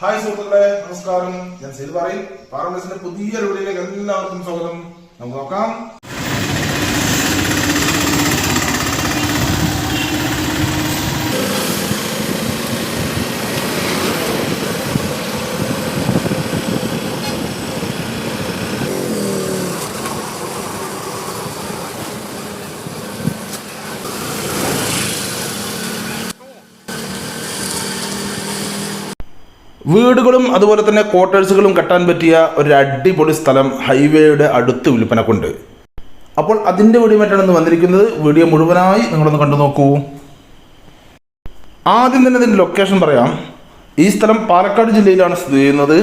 Hi സുഹൃത്തുക്കളെ നമസ്കാരം. ഞാൻ സേതു പറയും. പാറമസിന്റെ പുതിയ വീഡിയോയിലേക്ക് എല്ലാവർക്കും സ്വാഗതം. നമുക്ക് നോക്കാം. വീടുകളും അതുപോലെ തന്നെ ക്വാർട്ടേഴ്സുകളും കെട്ടാൻ പറ്റിയ ഒരു അടിപൊളി സ്ഥലം ഹൈവേയുടെ അടുത്ത് വിൽപ്പനക്കുണ്ട്. അപ്പോൾ അതിന്റെ വീഡിയോ മറ്റാണ് വന്നിരിക്കുന്നത്. വീഡിയോ മുഴുവനായി നിങ്ങളൊന്ന് കണ്ടു നോക്കൂ. ആദ്യം തന്നെ ഇതിന്റെ ലൊക്കേഷൻ പറയാം. ഈ സ്ഥലം പാലക്കാട് ജില്ലയിലാണ് സ്ഥിതി ചെയ്യുന്നത്.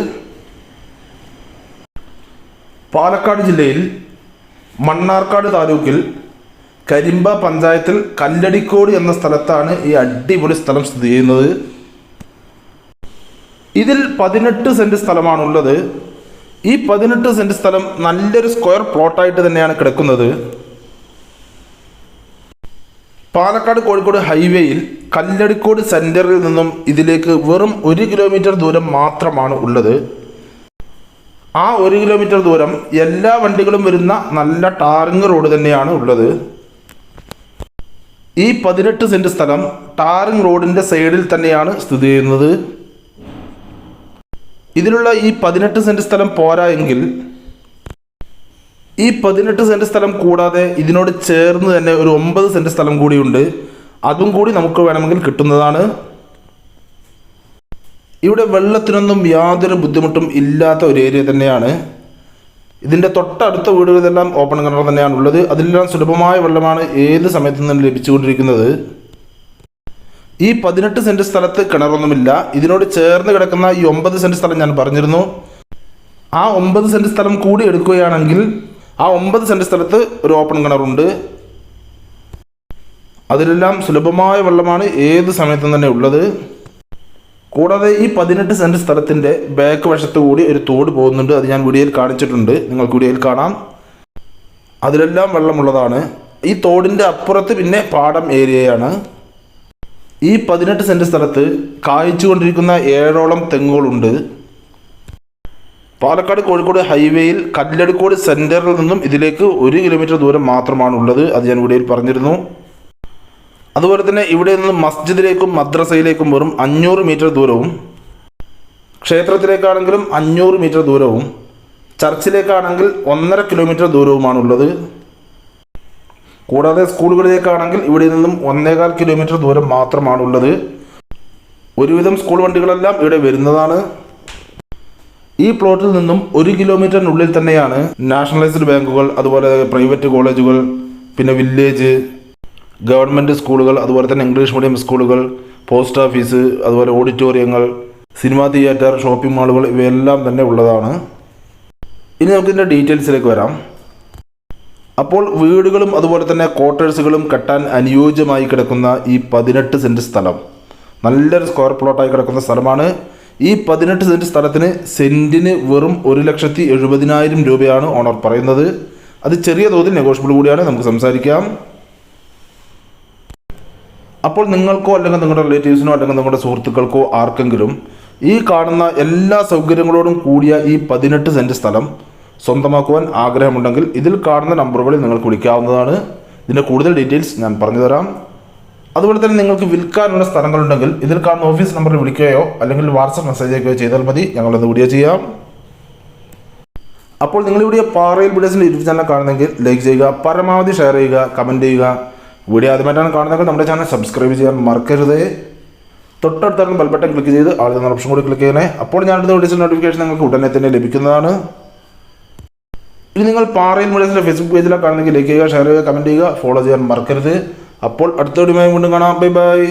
പാലക്കാട് ജില്ലയിൽ മണ്ണാർക്കാട് താലൂക്കിൽ കരിമ്പ പഞ്ചായത്തിൽ കല്ലടിക്കോട് എന്ന സ്ഥലത്താണ് ഈ അടിപൊളി സ്ഥലം സ്ഥിതി ചെയ്യുന്നത്. ഇതിൽ പതിനെട്ട് സെന്റ് സ്ഥലമാണുള്ളത്. ഈ പതിനെട്ട് സെന്റ് സ്ഥലം നല്ലൊരു സ്ക്വയർ പ്ലോട്ടായിട്ട് തന്നെയാണ് കിടക്കുന്നത്. പാലക്കാട് കോഴിക്കോട് ഹൈവേയിൽ കല്ലടിക്കോട് സെന്ററിൽ നിന്നും ഇതിലേക്ക് വെറും ഒരു കിലോമീറ്റർ ദൂരം മാത്രമാണ് ഉള്ളത്. ആ ഒരു കിലോമീറ്റർ ദൂരം എല്ലാ വണ്ടികളും വരുന്ന നല്ല ടാറിങ് റോഡ് തന്നെയാണ് ഉള്ളത്. ഈ പതിനെട്ട് സെന്റ് സ്ഥലം ടാറിങ് റോഡിന്റെ സൈഡിൽ തന്നെയാണ് സ്ഥിതി ചെയ്യുന്നത്. ഇതിലുള്ള ഈ പതിനെട്ട് സെന്റ് സ്ഥലം പോരാ എങ്കിൽ ഈ പതിനെട്ട് സെന്റ് സ്ഥലം കൂടാതെ ഇതിനോട് ചേർന്ന് തന്നെ ഒരു ഒമ്പത് സെന്റ് സ്ഥലം കൂടിയുണ്ട് അതും കൂടി നമുക്ക് വേണമെങ്കിൽ കിട്ടുന്നതാണ്. ഇവിടെ വെള്ളത്തിനൊന്നും യാതൊരു ബുദ്ധിമുട്ടും ഇല്ലാത്ത ഒരു ഏരിയ തന്നെയാണ്. ഇതിന്റെ തൊട്ടടുത്ത വീടുകളിലെല്ലാം ഓപ്പൺ കിണർ തന്നെയാണ് ഉള്ളത് അതിലെല്ലാം സുലഭമായ വെള്ളമാണ് ഏത് സമയത്തു നിന്നും ലഭിച്ചുകൊണ്ടിരിക്കുന്നത്. ഈ പതിനെട്ട് സെന്റ് സ്ഥലത്ത് കിണറൊന്നുമില്ല. ഇതിനോട് ചേർന്ന് കിടക്കുന്ന ഈ ഒമ്പത് സെന്റ് സ്ഥലം ഞാൻ പറഞ്ഞിരുന്നു. ആ ഒമ്പത് സെന്റ് സ്ഥലം കൂടി എടുക്കുകയാണെങ്കിൽ ആ ഒമ്പത് സെന്റ് സ്ഥലത്ത് ഒരു ഓപ്പൺ കിണറുണ്ട്. അതിലെല്ലാം സുലഭമായ വെള്ളമാണ് ഏത് സമയത്തും തന്നെ ഉള്ളത്. കൂടാതെ ഈ പതിനെട്ട് സെന്റ് സ്ഥലത്തിന്റെ ബാക്ക് വശത്ത് കൂടി ഒരു തോട് പോകുന്നുണ്ട്. അത് ഞാൻ വീഡിയോയിൽ കാണിച്ചിട്ടുണ്ട്. നിങ്ങൾക്ക് വീഡിയോയിൽ കാണാം. അതിലെല്ലാം വെള്ളമുള്ളതാണ്. ഈ തോടിന്റെ അപ്പുറത്ത് പിന്നെ പാടം ഏരിയയാണ്. ഈ പതിനെട്ട് സെന്റ് സ്ഥലത്ത് കായ്ച്ചുകൊണ്ടിരിക്കുന്ന ഏഴോളം തെങ്ങുകളുണ്ട്. പാലക്കാട് കോഴിക്കോട് ഹൈവേയിൽ കല്ലടിക്കോട് സെന്ററിൽ നിന്നും ഇതിലേക്ക് ഒരു കിലോമീറ്റർ ദൂരം മാത്രമാണ് ഉള്ളത് അത് ഞാൻ വീഡിയോയിൽ പറഞ്ഞിരുന്നു. അതുപോലെ തന്നെ ഇവിടെ നിന്ന് മസ്ജിദിലേക്കും മദ്രസയിലേക്കും വെറും അഞ്ഞൂറ് മീറ്റർ ദൂരവും ക്ഷേത്രത്തിലേക്കാണെങ്കിലും അഞ്ഞൂറ് മീറ്റർ ദൂരവും ചർച്ചിലേക്കാണെങ്കിൽ ഒന്നര കിലോമീറ്റർ ദൂരവുമാണുള്ളത്. കൂടാതെ സ്കൂളുകളിലേക്കാണെങ്കിൽ ഇവിടെ നിന്നും ഒന്നേകാൽ കിലോമീറ്റർ ദൂരം മാത്രമാണ് ഉള്ളത് ഒരുവിധം സ്കൂൾ വണ്ടികളെല്ലാം ഇവിടെ വരുന്നതാണ്. ഈ പ്ലോട്ടിൽ നിന്നും ഒരു കിലോമീറ്ററിനുള്ളിൽ തന്നെയാണ് നാഷണലൈസ്ഡ് ബാങ്കുകൾ അതുപോലെ പ്രൈവറ്റ് കോളേജുകൾ പിന്നെ വില്ലേജ് ഗവൺമെന്റ് സ്കൂളുകൾ അതുപോലെ തന്നെ ഇംഗ്ലീഷ് മീഡിയം സ്കൂളുകൾ പോസ്റ്റ് ഓഫീസ് അതുപോലെ ഓഡിറ്റോറിയങ്ങൾ സിനിമാ തിയേറ്റർ ഷോപ്പിംഗ് മാളുകൾ ഇവയെല്ലാം തന്നെ ഉള്ളതാണ്. ഇനി നമുക്കിതിന്റെ ഡീറ്റെയിൽസിലേക്ക് വരാം. അപ്പോൾ വീടുകളും അതുപോലെ തന്നെ ക്വാർട്ടേഴ്സുകളും കെട്ടാൻ അനുയോജ്യമായി കിടക്കുന്ന ഈ പതിനെട്ട് സെന്റ് സ്ഥലം. നല്ലൊരു സ്ക്വയർ പ്ലോട്ടായി കിടക്കുന്ന സ്ഥലമാണ്. ഈ പതിനെട്ട് സെന്റ് സ്ഥലത്തിന് സെന്റിന് വെറും ഒരു ലക്ഷത്തി എഴുപതിനായിരം രൂപയാണ് ഓണർ പറയുന്നത്. അത് ചെറിയ തോതിൽ നെഗോഷ്യബിൾ കൂടിയാണ്. നമുക്ക് സംസാരിക്കാം. അപ്പോൾ നിങ്ങൾക്കോ അല്ലെങ്കിൽ നിങ്ങളുടെ റിലേറ്റീവ്സിനോ അല്ലെങ്കിൽ നിങ്ങളുടെ സുഹൃത്തുക്കൾക്കോ ആർക്കെങ്കിലും ഈ കാണുന്ന എല്ലാ സൗകര്യങ്ങളോടും കൂടിയ ഈ പതിനെട്ട് സെന്റ് സ്ഥലം സ്വന്തമാക്കുവാൻ ആഗ്രഹമുണ്ടെങ്കിൽ ഇതിൽ കാണുന്ന നമ്പറുകളിൽ നിങ്ങൾക്ക് വിളിക്കാവുന്നതാണ്. ഇതിന്റെ കൂടുതൽ ഡീറ്റെയിൽസ് ഞാൻ പറഞ്ഞു തരാം അതുപോലെ തന്നെ നിങ്ങൾക്ക് വിൽക്കാനുള്ള സ്ഥലങ്ങളുണ്ടെങ്കിൽ ഇതിൽ കാണുന്ന ഓഫീസ് നമ്പറിൽ വിളിക്കുകയോ അല്ലെങ്കിൽ വാട്സപ്പ് മെസ്സേജ് അയക്കുകയോ ചെയ്താൽ മതി. ഞങ്ങളത് വീഡിയോ ചെയ്യാം. അപ്പോൾ നിങ്ങൾ ഇവിടെ പാറയിൽ വീഡിയോസിന്റെ യൂട്യൂബ് ചാനൽ കാണുന്നെങ്കിൽ ലൈക്ക് ചെയ്യുക പരമാവധി ഷെയർ ചെയ്യുക കമന്റ് ചെയ്യുക. വീഡിയോ ആദ്യമായിട്ടാണ് കാണുന്നതെങ്കിൽ നമ്മുടെ ചാനൽ സബ്സ്ക്രൈബ് ചെയ്യാൻ മറക്കരുത്. തൊട്ടടുത്തായിരുന്നു ബെൽ ബട്ടൺ ക്ലിക്ക് ചെയ്ത് ആൾ ഓപ്ഷൻ കൂടി ക്ലിക്ക് ചെയ്യണേ. അപ്പോൾ ഞാനെടുത്ത വീഡിയോസിന്റെ നോട്ടിഫിക്കേഷൻ നിങ്ങൾക്ക് ഉടനെ തന്നെ ലഭിക്കുന്നതാണ്. ഇനി നിങ്ങൾ പാറയിൽ വീഡിയോസിന്റെ ഫേസ്ബുക്ക് പേജിലാണ് കാണുന്നെങ്കിൽ ലൈക്ക് ചെയ്യുക ഷെയർ ചെയ്യുക കമന്റ് ചെയ്യുക ഫോളോ ചെയ്യാൻ മറക്കരുത്. അപ്പോൾ അടുത്ത വീഡിയോ വീണ്ടും കാണാം. Bye bye